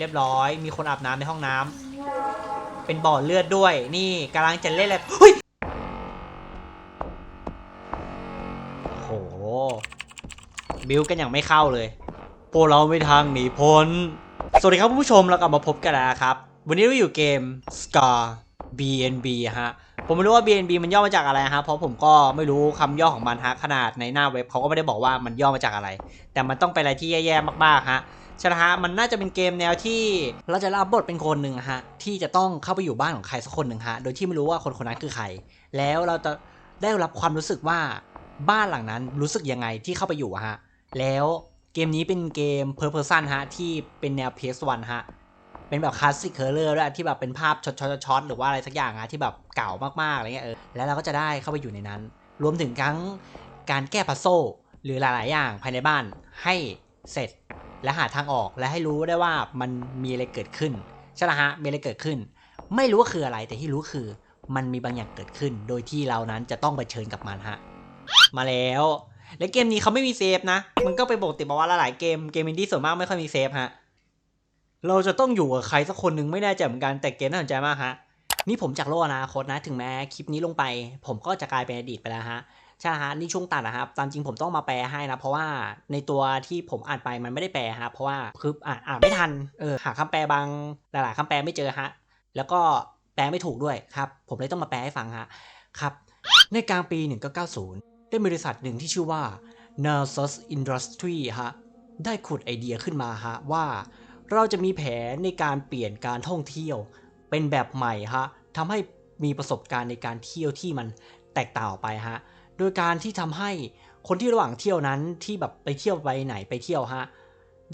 เรียบร้อย มีคนอาบน้ำในห้องน้ำเป็นบ่อเลือดด้วย นี่กำลังจะเล่นอะไรเฮ้ยโหบิวกันอย่างไม่เข้าเลยพวกเราไม่ทางหนีพ้น สวัสดีครับผู้ชมเรากลับมาพบกันแล้วครับ วันนี้เราอยู่เกม Scar BNB ฮะ ผมไม่รู้ว่า BNB มันย่อมาจากอะไรฮะ เพราะผมก็ไม่รู้คำย่อของมันฮะ ขนาดในหน้าเว็บเขาก็ไม่ได้บอกว่ามันย่อมาจากอะไร แต่มันต้องเป็นอะไรที่แย่ๆมากๆฮะ ใช่ไหมฮะมันน่าจะเป็นเกมแนวที่เราจะรับบทเป็นคนหนึ่งฮะที่จะต้องเข้าไปอยู่บ้านของใครสักคนหนึ่งฮะโดยที่ไม่รู้ว่าคนคนนั้นคือใคร แล้วเราจะได้รับความรู้สึกว่าบ้านหลังนั้นรู้สึกยังไงที่เข้าไปอยู่ฮะแล้วเกมนี้เป็นเกม per person ฮะที่เป็นแนว PS1 ฮะเป็นแบบคลาสสิกเคอร์เลอร์ด้วยที่แบบเป็นภาพช็อตๆหรือว่าอะไรสักอย่างอะที่แบบเก่ามากๆอะไรเงี้ยเออแล้วเราก็จะได้เข้าไปอยู่ในนั้น รวมถึงทั้งการแก้พัซโซหรือหลายๆอย่างภายในบ้านให้เสร็จ และหาทางออกและให้รู้ได้ว่ามันมีอะไรเกิดขึ้นใช่ไหมฮะมีอะไรเกิดขึ้น ไม่รู้ว่าคืออะไรแต่ที่รู้คือ มันมีบางอย่างเกิดขึ้น โดยที่เรานั้นจะต้องเผชิญกับมันฮะมาแล้วและเกมนี้เขาไม่มีเซฟนะ มันก็เป็นปกติบอกว่าหลายเกมเกมอินดี้ส่วนมากไม่ค่อยมีเซฟฮะ เราจะต้องอยู่กับใครสักคนหนึ่งไม่แน่ใจเหมือนกันแต่เกมน่าสนใจมากฮะ นี่ผมจากโลกอนาคตนะ ถึงแม้คลิปนี้ลงไป ผมก็จะกลายเป็นอดีตไปแล้วฮะ ใช่ฮะนี่ช่วงตัดนะครับ ตามจริงผมต้องมาแปลให้นะ เพราะว่าในตัวที่ผมอ่านไปมันไม่ได้แปลฮะเพราะว่าคืออ่านอ่านไม่ทันเออหาคำแปลบางหลาย ๆคำแปลไม่เจอฮะแล้วก็แปลไม่ถูกด้วยครับ ผมเลยต้องมาแปลให้ฟังฮะครับ ในกลางปี 1990 ได้บริษัทหนึ่งที่ชื่อว่า Nasus Industry ฮะได้ขุดไอเดียขึ้นมาฮะว่า เราจะมีแผนในการเปลี่ยนการท่องเที่ยว เป็นแบบใหม่ฮะทำให้มีประสบการณ์ในการเที่ยวที่มันแตกต่างออกไปฮะ โดยการที่ทำให้คนที่ระหว่างเที่ยวนั้นที่แบบไปเที่ยวไปไหนไปเที่ยวฮะ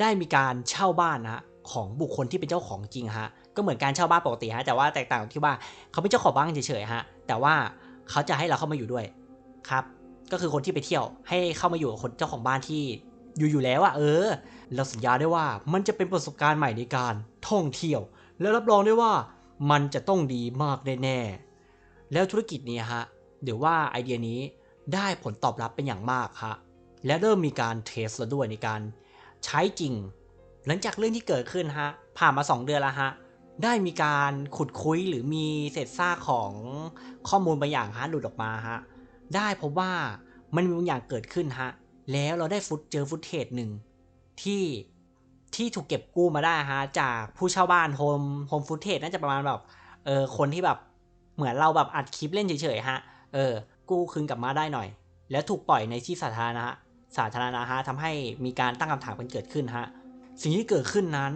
ได้มีการเช่าบ้านนะของบุคคลที่เป็นเจ้าของจริงฮะก็เหมือนการเช่าบ้านปกติฮะแต่ว่าแตกต่างตรงที่ว่าเขาเป็นเจ้าของบ้านเฉยๆฮะแต่ว่าเขาจะให้เราเข้ามาอยู่ด้วยครับ ก็คือคนที่ไปเที่ยวให้เข้ามาอยู่กับคนเจ้าของบ้านที่อยู่อยู่แล้วอะเออ เราสัญญาได้ว่ามันจะเป็นประสบการณ์ใหม่ในการท่องเที่ยว และรับรองได้ว่ามันจะต้องดีมากแน่ๆแล้วธุรกิจนี้ฮะเดี๋ยวว่าไอเดียนี้ ได้ผลตอบรับเป็นอย่างมากฮะและเริ่มมีการเทสแล้วด้วยในการใช้จริง หลังจากเรื่องที่เกิดขึ้นฮะผ่านมา 2 เดือนแล้วฮะได้มีการขุดคุยหรือมีเศษซากของข้อมูลบางอย่างฮะหลุดออกมาฮะได้พบว่ามันมีบางอย่างเกิดขึ้นฮะแล้วเราได้ฟุตเจอฟุตเทจหนึ่งที่ที่ถูกเก็บกู้มาได้ฮะจากผู้เช่าบ้านโฮมโฮมฟุตเทจน่าจะประมาณแบบเออคนที่แบบเหมือนเราแบบอัดคลิปเล่นเฉยๆฮะเออ กู้คืนกลับมาได้หน่อย แล้วถูกปล่อยในที่สาธารณะสาธารณะฮะทำให้มีการตั้งคำถามกันเกิดขึ้นฮะสิ่งที่เกิดขึ้นนั้น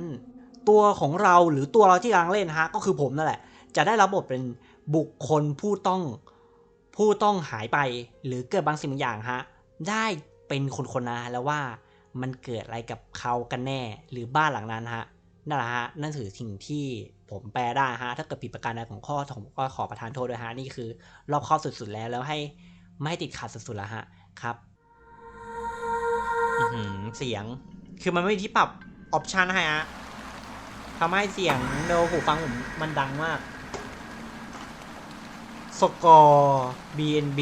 ตัวของเราหรือตัวเราที่กำลังเล่นฮะก็คือผมนั่นแหละ จะได้รับบทเป็นบุคคลผู้ต้องผู้ต้องหายไป หรือเกิดบางสิ่งบางอย่างฮะได้เป็นคนคนนั้นฮะแล้วว่ามันเกิดอะไรกับเขากันแน่ หรือบ้านหลังนั้นฮะนั่นแหละฮะนั่นคือสิ่งที่ ผมแปลได้ฮะ ถ้าเกิดผิดประการใดของข้อผมก็ขอประทานโทษด้วยฮะ นี่คือ รอบข้อสุดๆแล้ว แล้วให้ไม่ให้ติดขัดสุดๆแล้วฮะ ครับเสียง คือมันไม่มีที่ปรับออปชันให้ฮะทำให้เสียงในหูฟังผมมันดังมากสกอร์ BNB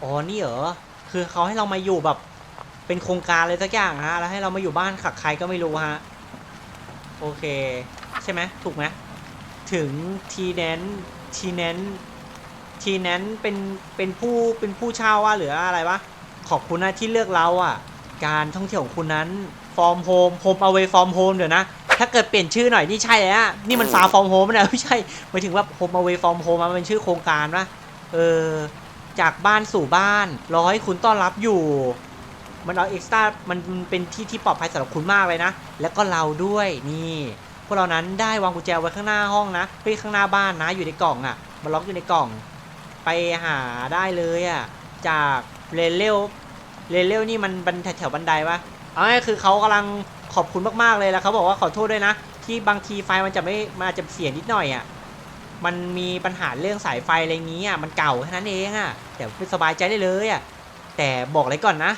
อ๋อ นี่เหรอ คือเขาให้เรามาอยู่แบบ เป็นโครงการเลยสักอย่างฮะ แล้วให้เรามาอยู่บ้านขักใครก็ไม่รู้ฮะ โอเค ใช่ไหมถูกไหมถึงทีแนนทีแนนทีแนนเป็นเป็นผู้เป็นผู้เช่าว่าหรืออะไรวะขอบคุณนะที่เลือกเราอะ การท่องเที่ยวของคุณนั้น from home home away from home เดี๋ยวนะถ้าเกิดเปลี่ยนชื่อหน่อยนี่ใช่แล้วอะนี่มัน far from home นะไม่ใช่หมายถึงว่า home away from home มันเป็นชื่อโครงการวะเออจากบ้านสู่บ้านรอให้คุณต้อนรับอยู่มันเอาเอ็กซ์ตร้ามันเป็นที่ที่ปลอดภัยสำหรับคุณมากเลยนะ แล้วก็เราด้วยนี่พ วกเรานั้นได้วางกุญแจไว้ข้างหน้าห้องนะเฮ้ยข้างหน้าบ้านนะอยู่ในกล่องอะ่ะมันล็อกอยู่ในกล่อง ไปหาได้เลยอะ่ะจากเรเลลเรเลลนี่มันบันแถวบันไดปะเอาง่ายคือเขากำลังขอบคุณมากๆเลยแล้วเขาบอกว่าขอโทษด้วยนะ ที่บางทีไฟมันจะไม่มันอาจจะเสียนิดหน่อยอะ่ะมันมีปัญหาเรื่องสายไฟอะไรงี้อะมันเก่าแค่นั้นเองอะแต่ไม่สบายใจได้เลยอะแต่บอกเลยก่อนนะ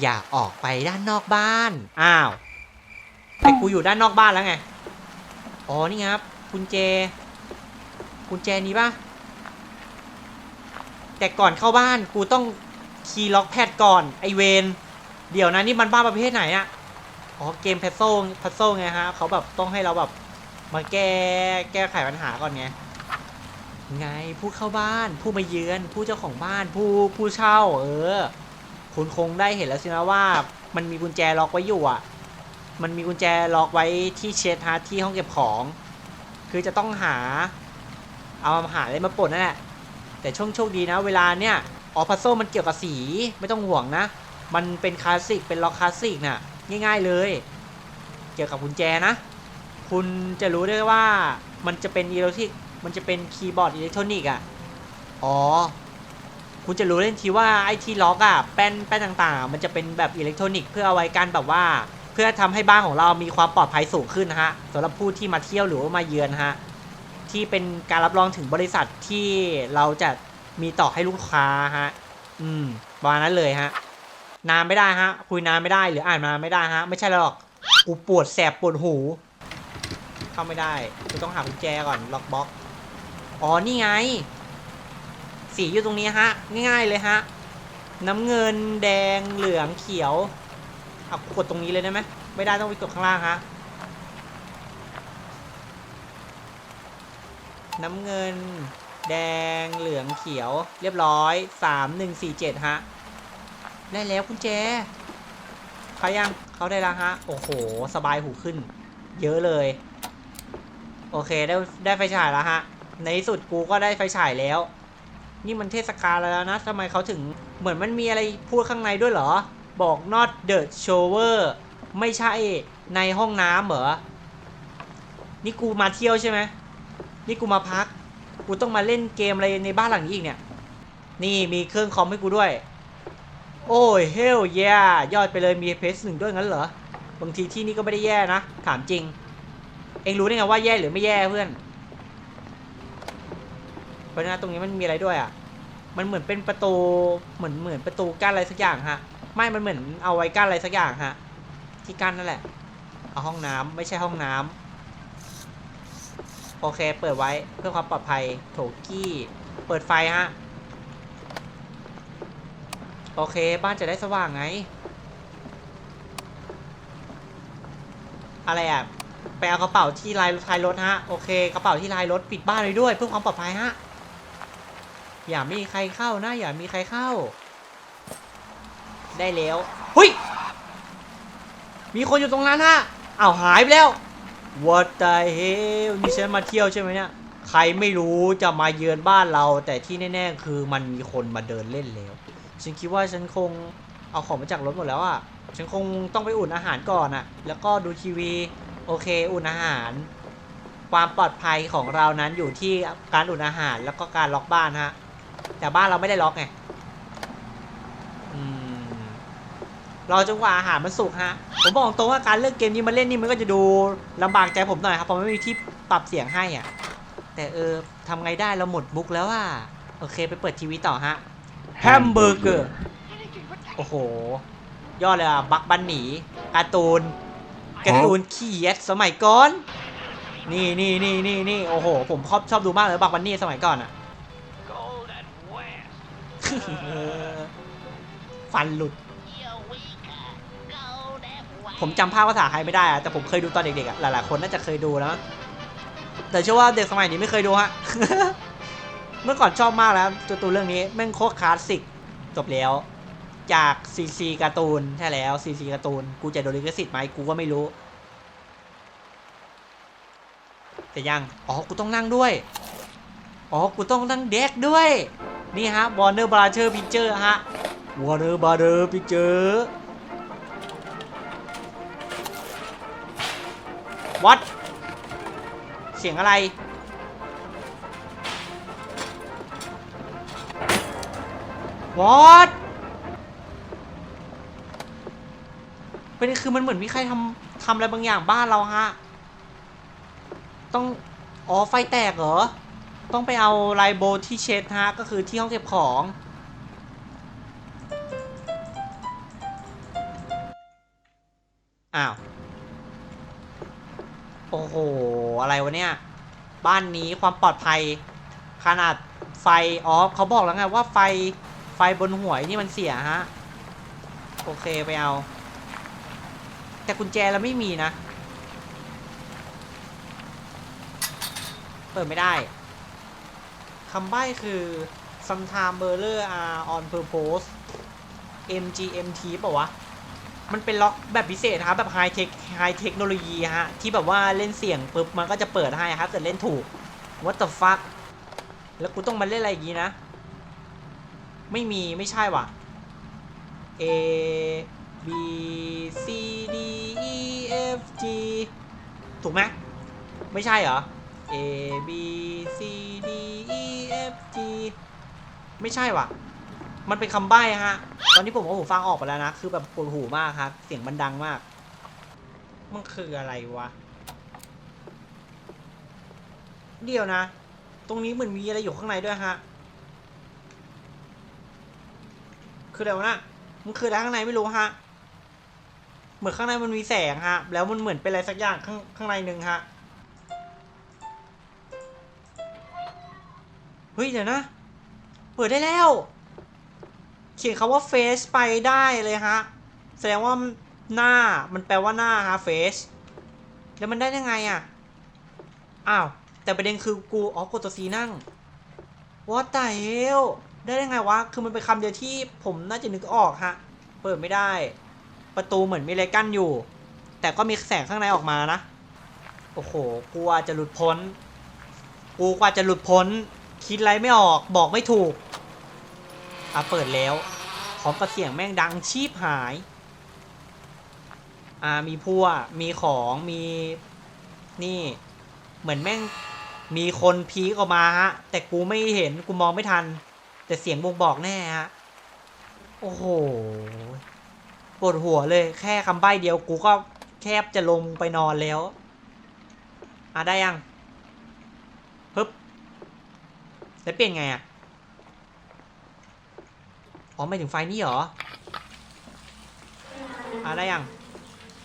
อย่าออกไปด้านนอกบ้าน อ้าวแต่กูอยู่ด้านนอกบ้านแล้วไง อ๋อ นี่ครับกุญแจกุญแจนี้ปะแต่ก่อนเข้าบ้านกูต้องคีย์ล็อกแพดก่อนไอเวนเดี๋ยวนะนี่มันบ้านประเภทไหนอะอ๋อเกมเพซโซ่พัซโซ่ไงฮะเขาแบบต้องให้เราแบบมาแก้แก้ไขปัญหาก่อนไงไงผู้เข้าบ้านผู้มาเยือน ผู้เจ้าของบ้านผู้ผู้เช่า เออ คุณคงได้เห็นแล้วสินะว่า มันมีกุญแจล็อกไว้อยู่อะ มันมีกุญแจล็อกไว้ที่เชดฮาร์ทที่ห้องเก็บของ คือจะต้องหา เอามาหาอะไรมาปลดนั่นแหละ แต่ช่วงโชคดีนะ เวลาเนี่ยออพัซโซมันเกี่ยวกับสีไม่ต้องห่วงนะ มันเป็นคลาสสิกเป็นล็อกคลาสสิกน่ะง่ายๆเลย เกี่ยวกับกุญแจนะ คุณจะรู้ได้ว่ามันจะเป็นอิเล็กทริกมันจะเป็นคีย์บอร์ดอิเล็กทรอนิกส์อะ อ๋อ คุณจะรู้เล่นทีว่าไอ้ที่ล็อกอะแป้นแป้นต่างๆ มันจะเป็นแบบอิเล็กทรอนิกส์เพื่อเอาไว้กันแบบว่า เพื่อทำให้บ้านของเรามีความปลอดภัยสูงขึ้นนะฮะสำหรับผู้ที่มาเที่ยวหรือว่ามาเยือนฮะที่เป็นการรับรองถึงบริษัทที่เราจะมีต่อให้ลูกค้าฮะอืมประมาณนั้นเลยฮะนานไม่ได้ฮะคุยนานไม่ได้หรืออ่านนานไม่ได้ฮะไม่ใช่หรอกกูปวดแสบปวดหู เข้าไม่ได้กูต้องหากุญแจก่อนล็อกบล็อกอ๋อนี่ไง สีอยู่ตรงนี้ฮะ ง่ายๆเลยฮะ น้ำเงินแดงเหลืองเขียว เอากดตรงนี้เลยได้ไหมไม่ได้ต้องไปกดข้างล่างฮะน้ำเงิน แดงเหลืองเขียว เรียบร้อยสามหนึ่งสี่เจ็ดฮะได้แล้วกุญแจเขายังเขาได้แล้วฮะ โอ้โห สบายหูขึ้น เยอะเลย โอเคได้ได้ไฟฉายแล้วฮะ ในที่สุดกูก็ได้ไฟฉายแล้ว นี่มันเทศกาลแล้วนะทำไมเขาถึงเหมือนมันมีอะไรพูดข้างในด้วยเหรอ บอก not the shower ไม่ใช่ในห้องน้ำเหรอ นี่กูมาเที่ยวใช่ไหม นี่กูมาพัก กูต้องมาเล่นเกมอะไรในบ้านหลังนี้อีกเนี่ย นี่มีเครื่องคอมให้กูด้วย โอ้ยเฮลเย่ยอดไปเลยมีเพสหนึ่งด้วยงั้นเหรอ บางทีที่นี่ก็ไม่ได้แย่นะ ถามจริง เองรู้ได้ไงว่าแย่หรือไม่แย่เพื่อน เพราะฉะนั้นตรงนี้มันมีอะไรด้วยอะ มันเหมือนเป็นประตู เหมือนเหมือนประตูกั้นอะไรสักอย่างฮะ ไม่มันเหมือนเอาไว้กั้นอะไรสักอย่างฮะ ที่กั้นนั่นแหละ เอาห้องน้ำไม่ใช่ห้องน้ำโอเค เปิดไว้เพื่อความปลอดภัย โถกี้ เปิดไฟฮะ โอเค บ้านจะได้สว่างไง อะไรอะ ไปเอากระเป๋าที่ลายท้ายรถฮะ โอเค กระเป๋าที่ลายรถปิดบ้านเลยด้วย เพื่อความปลอดภัยฮะ อย่ามีใครเข้านะ อย่ามีใครเข้า ได้แล้วหุยมีคนอยู่ตรงนั้นฮะอ้าวหายไปแล้ว What the hell นี่ฉันมาเที่ยวใช่ไหมเนี่ยใครไม่รู้จะมาเยือนบ้านเรา แต่ที่แน่ๆ คือมันมีคนมาเดินเล่นแล้วฉันคิดว่าฉันคงเอาของมาจากรถหมดแล้วอะฉันคงต้องไปอุ่นอาหารก่อนอะ แล้วก็ดูทีวี โอเค อุ่นอาหาร ความปลอดภัยของเรานั้นอยู่ที่การอุ่นอาหารแล้วก็การล็อกบ้านฮะแต่บ้านเราไม่ได้ล็อกไง อืม รอจนกว่าอาหารมันสุกฮะ ผมบอกตรงว่าการเลือกเกมนี้มาเล่นนี่มันก็จะดูลำบากใจผมหน่อยครับเพราะไม่มีที่ปรับเสียงให้อะ แต่เออทำไงได้เราหมดมุกแล้วอะโอเคไปเปิดทีวีต่อฮะแฮมเบอร์เกอร์โอ้โห ยอดเลยอะบักบันหนีการ์ตูนการ์ตูนขี้เย็ดสมัยก่อนนี่นี่นี่นี่นี่โอ้โห ผมชอบชอบดูมากเลยบักบันนี่สมัยก่อนอะ Golden West. เออฟันหลุด Eureka. Golden West. ผมจำภาพภาษาไทยไม่ได้อะแต่ผมเคยดูตอนเด็กๆอะหลายๆคนน่าจะเคยดูแล้วแต่เชื่อว่าเด็กสมัยนี้ไม่เคยดูฮะ เมื่อก่อนชอบมากแล้วตัวตัวเรื่องนี้แม่งโคตรคลาสสิกจบแล้ว จากซีซีการ์ตูนใช่แล้วซีซีการ์ตูนกูจะโดนลิขสิทธิ์ไหมกูก็ไม่รู้แต่ยังอ๋อกูต้องนั่งด้วยอ๋อกูต้องนั่งเด็กด้วย นี่ฮะ Warner Brother Picture ฮะ Warner Brother Picture วัดเสียงอะไรวัดเป็นคือมันเหมือนมีใครทำทำอะไรบางอย่างบ้านเราฮะ ต้อง อ๋อ ไฟแตกเหรอ ต้องไปเอาไลโบที่เช็ดฮะ ก็คือที่ห้องเก็บของ โอ้โหอะไรวะเนี่ย บ้านนี้ความปลอดภัย ขนาดไฟอ๋อเขาบอกแล้วไงว่าไฟไฟบนหวยนี่มันเสียฮะ โอเคไปเอา แต่กุญแจเราไม่มีนะ เปิดไม่ได้คำใบ้คือ sometime blur are on purpose MGMT ป่าวะ มันเป็นล็อกแบบพิเศษครับแบบไฮเทคไฮเทคโนโลยีฮะที่แบบว่าเล่นเสียงปุ๊บมันก็จะเปิดให้ครับแต่เล่นถูก What the fuck แล้วกูต้องมาเล่นอะไรอย่างงี้นะ ไม่มีไม่ใช่ว่ะ A B C D E F G ถูกไหมไม่ใช่เหรอ A B C D E F G ไม่ใช่ว่ะ มันเป็นคำใบ้ฮะ ตอนนี้ผมเอาหูฟังออกไปแล้วนะ คือแบบปวดหูมากครับ เสียงมันดังมาก มันคืออะไรวะ เดี๋ยวนะ ตรงนี้เหมือนมีอะไรอยู่ข้างในด้วยฮะ คืออะไรวะนะมันคืออะไรข้างในไม่รู้ฮะ เหมือนข้างในมันมีแสงฮะ แล้วมันเหมือนเป็นอะไรสักอย่างข้างข้างในหนึ่งฮะ เฮ้ยเดี๋ยวนะ เปิดได้แล้ว ขียนคำว่าเฟซไปได้เลยฮะ แสดงว่าหน้ามันแปลว่าหน้าฮะเฟซแล้วมันได้ยังไงอะ อ้าว แต่ประเด็นคือกูอ๋อกดตัวซีนั่ง What the hell ได้ยังไงวะ คือมันเป็นคำเดียวที่ผมน่าจะนึกออกฮะ เปิดไม่ได้ ประตูเหมือนมีอะไรกั้นอยู่ แต่ก็มีแสงข้างในออกมานะ โอ้โห กูว่าจะหลุดพ้น กูกว่าจะหลุดพ้น คิดอะไรไม่ออก บอกไม่ถูก อะเปิดแล้วพร้อมกับเสียงแม่งดังชีพหาย อ่ามีพัวมีของมีนี่ เหมือนแม่งมีคนพีกออกมาฮะ แต่กูไม่เห็นกูมองไม่ทัน แต่เสียงบ่งบอกแน่ฮะ โอ้โหปวดหัวเลย แค่คำใบ้เดียวกูก็แคบจะลงไปนอนแล้ว อะได้ยังปึ๊บแล้วเปลี่ยนไงอะ อ๋อไม่ถึงไฟนี่เหรออะได้ยัง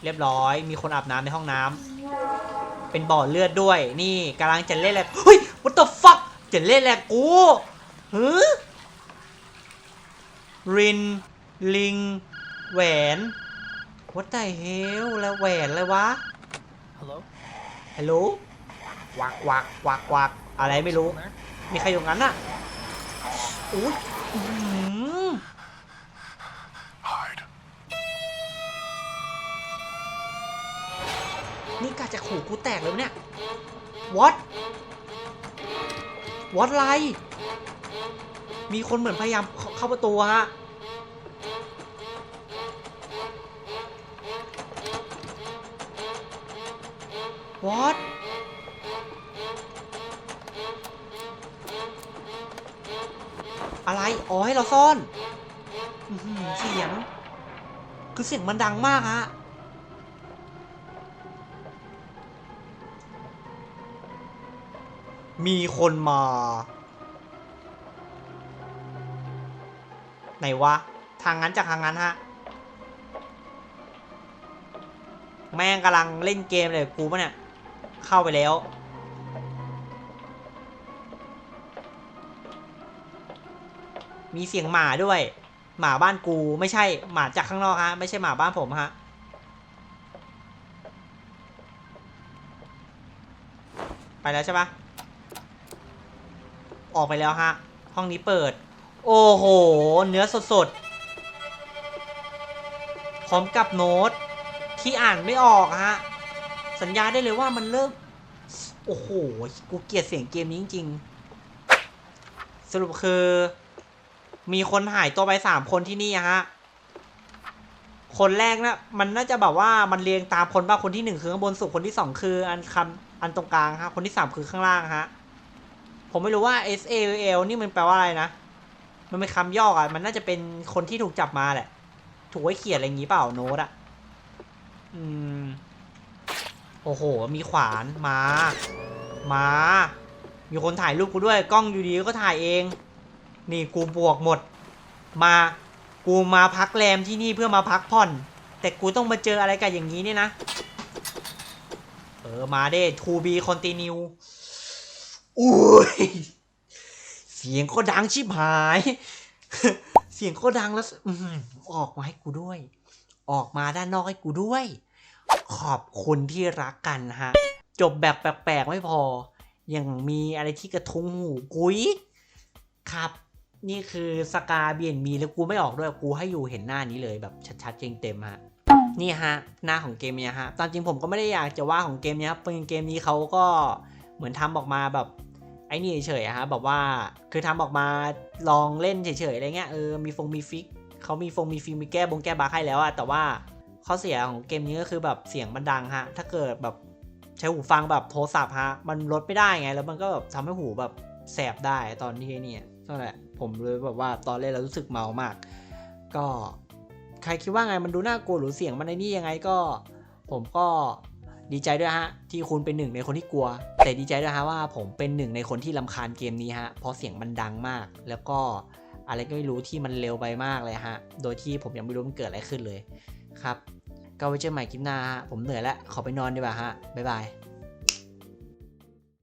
เรียบร้อย มีคนอาบน้ำในห้องน้ำเป็นบ่อเลือดด้วย นี่กำลังจะเล่นแหละเฮ้ย what the fuck จะเล่นแหละกูฮึริน ลิง แหวน what the hell แล้วแหวนเลยวะ Hello? ฮัลโหลวักวักวักวักอะไรไม่รู้ There? มีใครอยู่งั้นอะอุ้ยอื้อหือ Hide. นี่กาจะขู่กูแตกเลยวเนี่ย what what ไรมีคนเหมือนพยายามเข้าประตูฮะ what อ อะไร อ๋อให้เราซ่อนเสียง คือเสียงมันดังมากฮะ มีคนมา ไหนวะ ทางนั้นจากทางนั้นฮะ แม่งกำลังเล่นเกมเลยกูปะเนี่ย เข้าไปแล้ว มีเสียงหมาด้วย หมาบ้านกูไม่ใช่หมาจากข้างนอกฮะ ไม่ใช่หมาบ้านผมฮะไปแล้วใช่ปะออกไปแล้วฮะ ห้องนี้เปิด โอ้โห เนื้อสดๆพร้อมกับโน้ตที่อ่านไม่ออกฮะ สัญญาได้เลยว่ามันเริ่ม โอ้โห กูเกลียดเสียงเกมนี้จริง ๆ สรุปคือ มีคนหายตัวไปสามคนที่นี่อะฮะ คนแรกนะมันน่าจะแบบว่ามันเรียงตามคนว่าคนที่หนึ่งคือข้างบนสุดคนที่สองคืออันคำอันตรงกลางฮะ คนที่สามคือข้างล่างฮะ ผมไม่รู้ว่า S A L นี่มันแปลว่าอะไรนะ มันเป็นคำย่ออะมันน่าจะเป็นคนที่ถูกจับมาแหละ ถูกไว้เขียนอะไรอย่างงี้เปล่าโน้ตอะอืม โอ้โห มีขวานมา มา มีคนถ่ายรูปกูด้วย กล้องอยู่ดีก็ถ่ายเอง นี่กูบวกหมด มากูมาพักแรมที่นี่เพื่อมาพักผ่อน แต่กูต้องมาเจออะไรกันอย่างนี้เนี่ยนะ เออ มาเด้ to be continue อุ้ย เสียงก็ดังชิบหาย เสียงก็ดังแล้วอืออกมาให้กูด้วย ออกมาด้านนอกให้กูด้วย ขอบคุณที่รักกันฮะ จบแบบแปลกๆไม่พอ ยังมีอะไรที่กระทุ้งหูกุยครับ นี่คือสกาเบียนมีแล้วกูไม่ออกด้วยกูให้อยู่เห็นหน้านี้เลยแบบชัดๆเจงเต็มๆฮะนี่ฮะหน้าของเกมเนี้ยฮะตามจริงผมก็ไม่ได้อยากจะว่าของเกมเนี้ยครับเป็นเกมนี้เขาก็เหมือนทำออกมาแบบไอ้นี่เฉยๆฮะแบบว่าคือทำออกมาลองเล่นเฉยๆอะไรเงี้ยเออมีฟงมีฟิกเขามีฟงมีฟิกมีแก้บงแก้บั๊กให้แล้วอะแต่ว่าข้อเสียของเกมนี้ก็คือแบบเสียงมันดังฮะถ้าเกิดแบบใช้หูฟังแบบโทรศัพท์ฮะมันลดไม่ได้ไง แล้วมันก็แบบทำให้หูแบบแสบได้ตอนที่เนี่ย นั่นแหละ ผมเลยแบบว่าตอนเล่นแล้วรู้สึกเมามาก ก็ใครคิดว่าไงมันดูน่ากลัวหรือเสียงมันในนี่ยังไงก็ ผมก็ดีใจด้วยฮะ ที่คุณเป็นหนึ่งในคนที่กลัว แต่ดีใจด้วยฮะว่าผมเป็นหนึ่งในคนที่ลำคาญเกมนี้ฮะเพราะเสียงมันดังมาก แล้วก็อะไรก็ไม่รู้ที่มันเร็วไปมากเลยฮะ โดยที่ผมยังไม่รู้มันเกิดอะไรขึ้นเลยครับ ก็ไว้เจอใหม่คลิปหน้าฮะผมเหนื่อยแล้วขอไปนอนดีกว่าฮะบ๊ายบาย